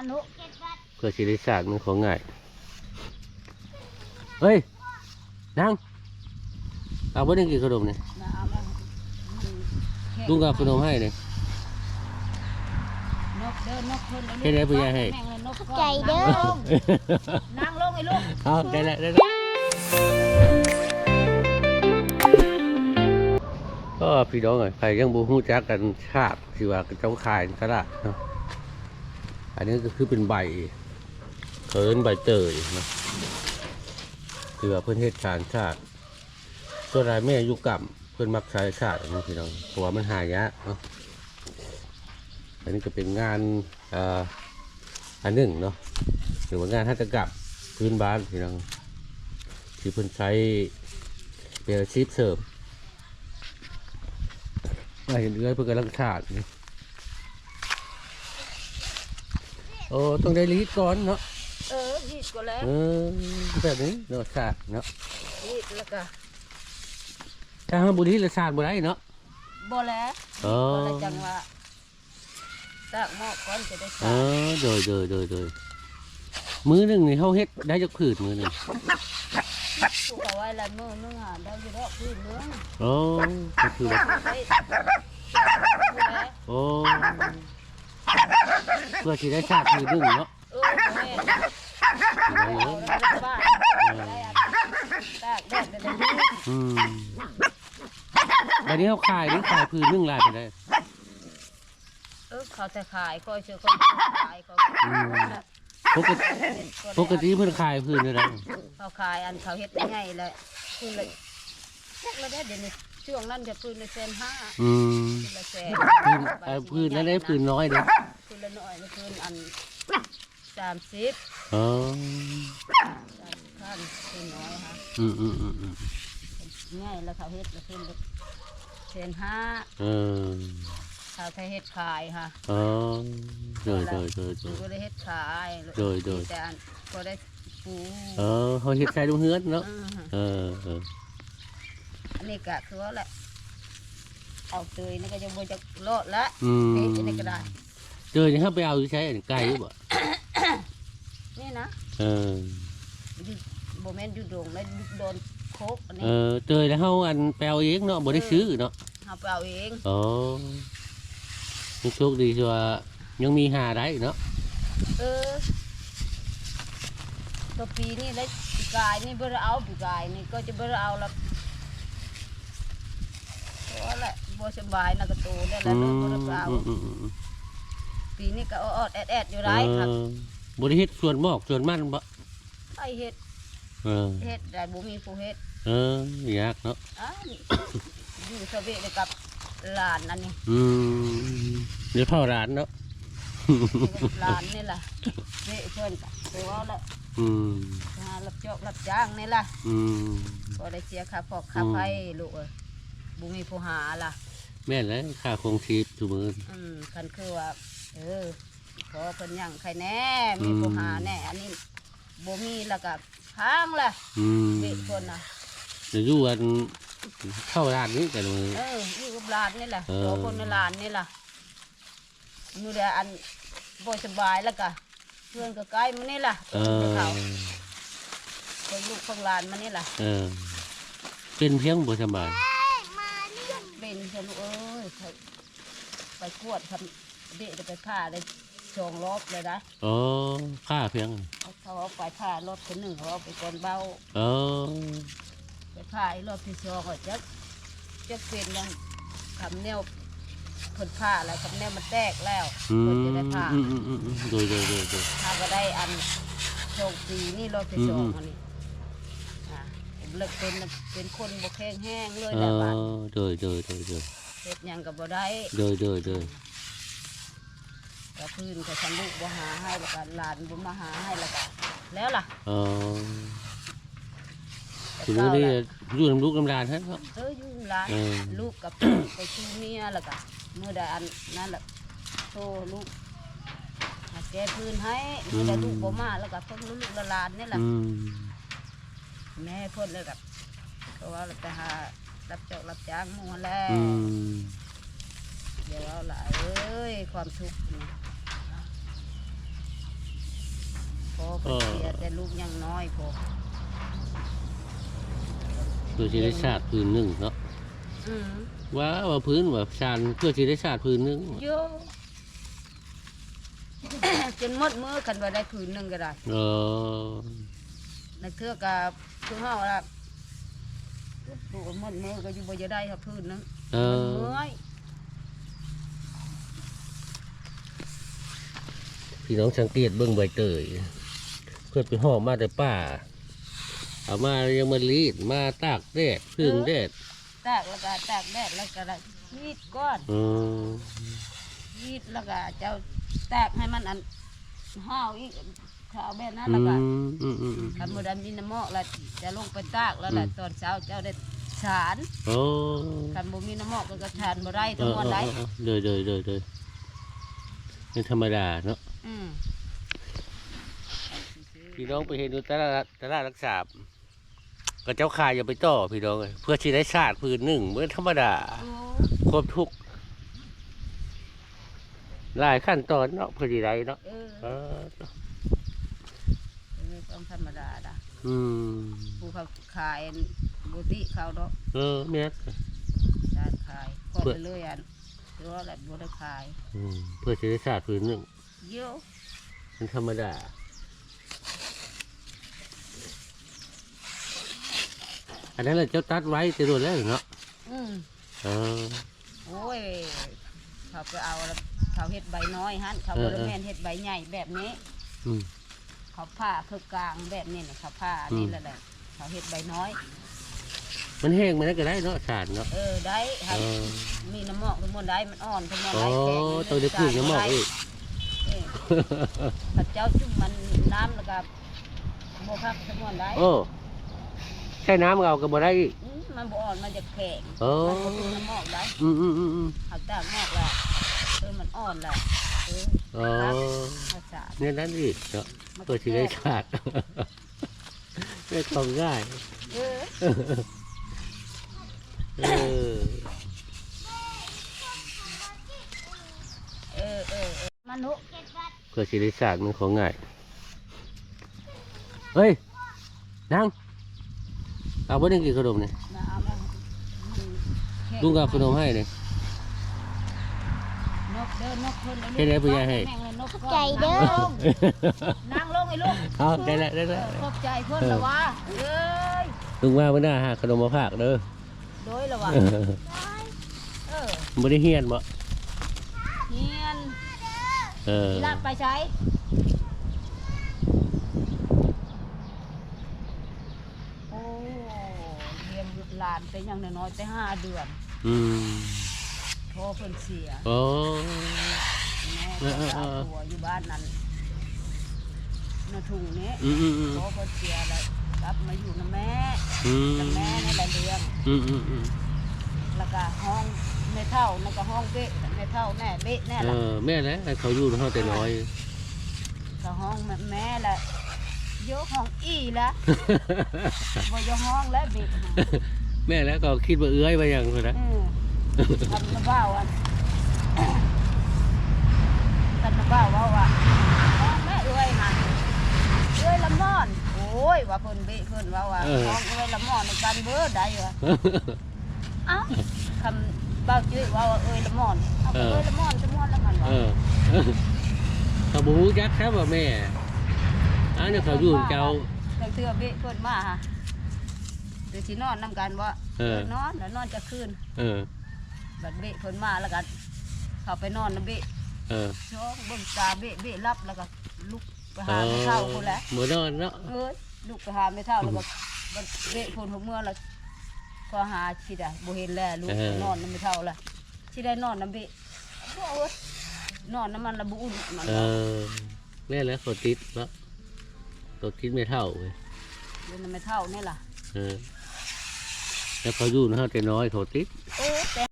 มันนุเพื่อสิได้สร้ากมันของง่ายเฮ้ยนั่งเอาบ่ได้กินขนมนี่นะเอามามันลุงก็เอาขนมให้นี่นกเดินนกเพิ่นเฮ็ดได้ผู้ใหญ่ให้แม่งเลยนกใจเด้อนั่งลงไอ้ลูกเอาได้แล้วได้แล้วก็พี่น้องเอ้ยใครยังบ่ฮู้จักกันชาติที่ว่าเจ้าขายตลาดเนาะ อันนี้ก็คือเป็นใบเขินใบเตยเนาะคือเพิ่อนเฮ็ดการชาติส่วนรายแม่ยู่กับเพิ่อนมักใช้ชาตินะพี่น้องเพราะว่ามันหายากเนาะอันนี้ก็เป็นงานอันหนึ่งเนาะหรือว่างานหัตถกรรมพื้นบ้านพี่น้องที่เพิ่อนใช้เป็นอาชีพเสริมมาเห็นเอื้อยเพื่อกำลังขาดนี่ โอ้ต้องได้รีดก่อนเนาะเออยีดก็แล้วเออแบบนี้เนาะขาดเนาะยีดแล้วก็ถ้าห้าบุรีละขาดบุได้เนาะบ่แล้วอ๋อบ่แล้วจังว่าตากหม้อก่อนจะได้เอตากอโดยโดยโดยโดยมือหนึ่งนี่เขาเฮ็ดได้จักผืนมือหนึ่งถูกเอาไว้ละมื้อนึงหาได้อยู่ดอกพื้นเมืองโอ้ก็คือว่าไปผู้ใดโอ้ เพื่อที่ได้ชาติผืนหนึ่งเนาะเออแม่พี่น้งเอาเอ้ยแล้บ้านได้อันตากแดดได้ดีอืมวันนี้เขาขายนี่ขายพื้นนึ่งลายไปได้เออเขาจะขายก็เชื่อเขาขายเขาอืม ปกติปกติเพิ่นขายพื้นอะไรเขาขายอันเขาเฮ็ดง่ายเลยพื้นละพวกเราได้เดี๋ยวนี้ช่วงนั้นจะพื้นละแสนห้าอืมพื้นละแสนพื้นเอ่อพื้นนั้นได้พื้นน้อยเด้อพื้นละน้อยนะพื้นอันสามสิบอ๋อสามสิบขั้นพื้นน้อยค่ะอืมอืมอืมอืมง่ายแล้วเขาเฮ็ดละพื้นละแสนห้าเออเขาแค่เฮ็ดขายค่ะอ๋อโดยโดยโดยโดคือยก็ได้เฮ็ดขายโดยโดย แต่อันก็ได้ปูเออเขาเฮ็ดใส่ลูกเฮือนเนาะ อืม เออเอออั นนี้ก็คือว่าแหละเอาเตยนี่ก็จะบ่จะรอดละอืมเอ๊ะอันนี้ก็ได้เจอนี่เขาไปเอาอยู่ใช้อันไกลอยู่บ่นี่นะเออ อยู่บ่แม่นอยู่โดงแล้วอยู่โดนโคกอันเอนี้อเจอแล้วเฮาอันไปเอาเองเนาะบ่ได้ซื้อเนาะเฮาไปเอาเองอ๋อยังโชคดีที่ว่ายังมีหาได้เนาะเออตัวปีนี่แล้วปีกายนี่บ่ได้เอาปีกายนี่ก็จะบ่ได้เอาละเพราะว่าแหละ บ่สบายนะก็โตได้แล้วอืเนาะมบ่ได้เอาอืมอืมอืมอืมปีนี้ก็ออดๆแอดๆอยู่ได้ครับเออบริเฮ็ดส่วนมอกส่วนมันบ่ไอเฮ็ดเออเฮ็ดได้บ่มีผู้เฮ็ดเออยากเนาะอ้าวนี่อยู่สะเวะเลยกับหลานนั่นนี่อืมเดี๋ยวเข้าร้านเนาะอยู่กับหลานนี่ล่ะเวะเพิ่นก็ตัวละอืมหารับจอกรับจ้างนี่ล่ะอืมบ่ได้เสียค่าพอกค่าอืมไฟลูกเอ้ย บ่มีผู้หาล่ะ แม่นแล้วค่าคงชีพทุกมื้อ อืมคันคือว่า เออ ขอเพิ่นหยังใครแน่ มีผู้หาแน่ อันนี้บ่มีแล้วก็พังล่ะอืมเวะเพิ่นน่ะเดี๋ยวอยู่กันเข้าร้านนี้แต่ละมื้อเอออยู่กับหลานนี่แหละเออ ตัวคนในหลานนี่ล่ะอยู่แต่อันบ่สบายแล้วก็เพื่อนก็ใกล้มานี่ล่ะเออ เขาคนลูกของหลานมานี่ล่ะ เออ เป็นเพียงบ่สบาย เป็นเพิ่นลูกเอ้ยไปไปกวดทำเด็กไปฆ่าได้สองรอบเลยนะอ๋อค่าเพียงเอาเขาเอาไปฆ่ารถคนหนึ่งเขาเอาไปกอนเบาเออไปฆ่าไอ้รอบที่สองก็จะจะเป็นยังคำแนวเพิ่นฆ่าอะไรคำแนวมันแตกแล้วอืมเพิ่นจะได้ผ่าอืมอืมอืมอืมโดยโดยโดยโดย ถ้าก็ได้อันโชคดีนี่รอบที่สองอืมอันนี้อ่าผม เลิกเป็นเป็นคนบ่แข็งแห้งเลยเอแหละบ้านอโดยโดยโดยโดยเฮ็ดหยังก็บ่ได้โดยโดยโดยก็พื้นก็ฉันลูกบ่หาให้แล้วก็หลานบ่มาหาให้แล้วก็แล้วล่ะอ๋อแต่ถึงเก่าวันนี้ล่ะ อยู่น้ำลูกน้ำลานฮะเนาะ เอออยู่หลานเออ ลูกกับ ไปชูเมียแล้วก็เมื่อใดอันนั่นแหละโทรลูกหาแก้พื้นให้เมื่อใดลูกบ่มาแล้วก็เพิ่งลูกละหลานนี่แหละอืม แม่เพิ่นเลยกับเพราะว่าเราไปหารับเจ้ารับจ้างหมู่แล้วอืมเดี๋ยวเอาละเอ้ยความทุกข์นี่เพิ่นเสียแต่ลูกยังน้อยพอเพื่อสิได้ชาติพื้นหนึ่งเนาะอืมว่าว่าพื้นว่าชานเพื่อสิได้ชาติพื้นหนึ่งเยอะ จนหมดมือกันว่าได้ผืนหนึงก็ได้ เออ ในเทือกกับคือเฮาล่ะดูหมดมือก็อยู่บ่จะได้ครับผืนหนึงเอมันอเมื่อยพี่น้องสังเกตเบื้องใบเตยเพื่อนไปห่อมาแต่ป่าเอามายังมารีดมาตากแดดพึ่งแดดตากแล้วก็ตากแดดแล้วก็ได้ยีดก้อนอืมยีดแล้วก็เจ้าตากให้มันอันห่าวอีก ข้าวแบบนั้นอืแล้วก็มอืมอืมอืมคันบ่ได้มีน้ำหมอกแล้วจะลงไปตากแล้วล่ะอืมตอนเช้าเจ้าได้สารโอ้คันบ่มีน้ำหมอกก็กระทานบ่ได้เอทั้งอหมดเออได้เออเลยเลยเลยเลยเป็นธรรมดาเนาะอืมพี่น้องไปเห็นดูตลาดตลาดรักษาก็เจ้าขายอย่าไปต่อพี่น้องเอ้ยเพื่อที่ได้ชาติพื้นหนึ่งเหมือนธรรมดา โอ้ครบทุกหลายขั้นตอนเนาะเพื่อที่ได้เนาะเออ เออเออ ต้องธรรมดาดะอืมผู้เขาขายบุติเขาเนาะเออแม่นด้านขายก่อนไปเลยอันหรือว่าแบบบ่ได้ขายอืมเพื่อที่ได้ชาติพื้นหนึ่งเยอะเป็นธรรมดาอันนั้นแหละเจ้าตัดไว้จะโดนแล้วเนาะอืมเออโอ้ยเขาไปเอาแล้วเขาเฮ็ดใบน้อยฮั่นเขาเอบ่อได้เออแม่นเฮ็ดใบใหญ่แบบนี้ อืม เขาผ้าคือกลางแบบนี้นี่เขาผ้านี่อืมแหละแหละเขาเฮ็ดใบน้อย มันแห้งมันก็ได้เนาะชาติเนาะเออได้เอให้อมีน้ำหมอกทั้งหมดได้มันอ่อนทั้งหมดโอ้ได้แข็งตัวได้ขึ้นยังหมอกอีกเออพระเจ้าจุ่มมันน้ำแล้วก็บ่คักทั้งหมดได้โอ้ใช่น้ำเอาก็บ่ได้อีกอืมมันบ่อ่อนมันจะแข็งโอ้มันก็เป็นน้ำหมอกได้อืมอืมอืมอืมเอาตากหมอกแล้วเออมันอ่อนแล้วเอออ๋อภาษาเนี่ยนั่นอีกเนาะมัน เพื่อที่ได้ชาติได้ของง่ายเออเออเออเออเออมันหุเพื่อที่ได้ชาติมันของง่ายเฮ้ยนั่งเอาบ่ได้กินขนมเนี่ยมาเอามามันแข็งลุงก็เอาขนมให้เลยนกเดินนกคนให้ได้ผู้ใหญ่ให้แม่งเลยนกก่อนใจเด้อนั่งลง ไอ้ลูกเอาได้แล้วได้แล้ว ขอบใจเพิ่นละวะเอ้ยลุงว่าไม่น่าหาขนมมาฝากเด้อโดยละวะเออบ่ได้เฮียนบ่เฮียนเออกีฬาไปใช้โอ้เลี้ยงหลานแต่ยังน้อยๆแต่ห้าเดือนอืมพ่อเพิ่นเสียโอ้แม่เออเออเออก็ตัวอยู่บ้านนั้น นาถุงนี้อืมอืมอืมพ่อเพิ่นเสียแล้วกลับมาอยู่นะแม่อืมกับแม่ในละเรืองอืมอืมอืมแล้วก็ห้องแม่เท่าแล้วก็ห้องเบ๊ะแม่เท่าแม่เบ๊ะแน่เอละอแม่นะให้เขาอยู่เฮาแต่น้อย ก็ห้องแม่แม่ละยกห้องอีละบ่ยกห้องแล้วเบ๊ะน่ะแม่แล้วก็คิดว่าเอื้อยไปอย่างนั้นนะเออทำน้ำบ้าวันทำน้ำบ้าว่าว่าห้องแม่เอ้ยหันเอ้ยละม่อน โอ้ ยว่าเพิ่นเบ๊ะเพิ่นว่าว่าห้องเอ้ยละม่อนในการเบิดได้เหรอเอ้าคำเบ้าจื้อว่าว่าเอ้ยละม่อนเอาไปเอ้ยละม่อนจะม่อนแล้วมันว่าเออเขาบรู้จักครับว่าแม่อันนี้เขาอยู่เจ้าเทื่อเบ๊ะเพิ่นมาฮะเดี๋ยวสินอนนํกันว่าเออ นอนแล้วนอนจะคืนเออ บัดเบ๊ะเพิ่นมาแล้วก็เขาไปนอนนํเบ๊ะเออช่องเบิ่งตาเบ๊ะเบ๊ะรับแล้วก็ลุกไปหาไม่เท่าคนแหละหมือนอนเนาะ เอ้ย ลุกไปหาไม่เท่าแล้วก็บัดเบ๊ะคนหัวเมื่อแล้วก็หาสิได้บ่เห็นแล้วลุกไปนอนนํไม่เท่าละสิได้นอนนํเบ๊ะบ่เอ้ยนอนน้ำมันละบ่อุ่นมันเออแม่แล้วเขาติดเนาะเขาติดไม่เท่าเว้ยเดี๋ยวน้ำไม่เท่านี่ล่ะ เออแล้วเขาอยู่เฮาแต่น้อยเขาติด เออแต่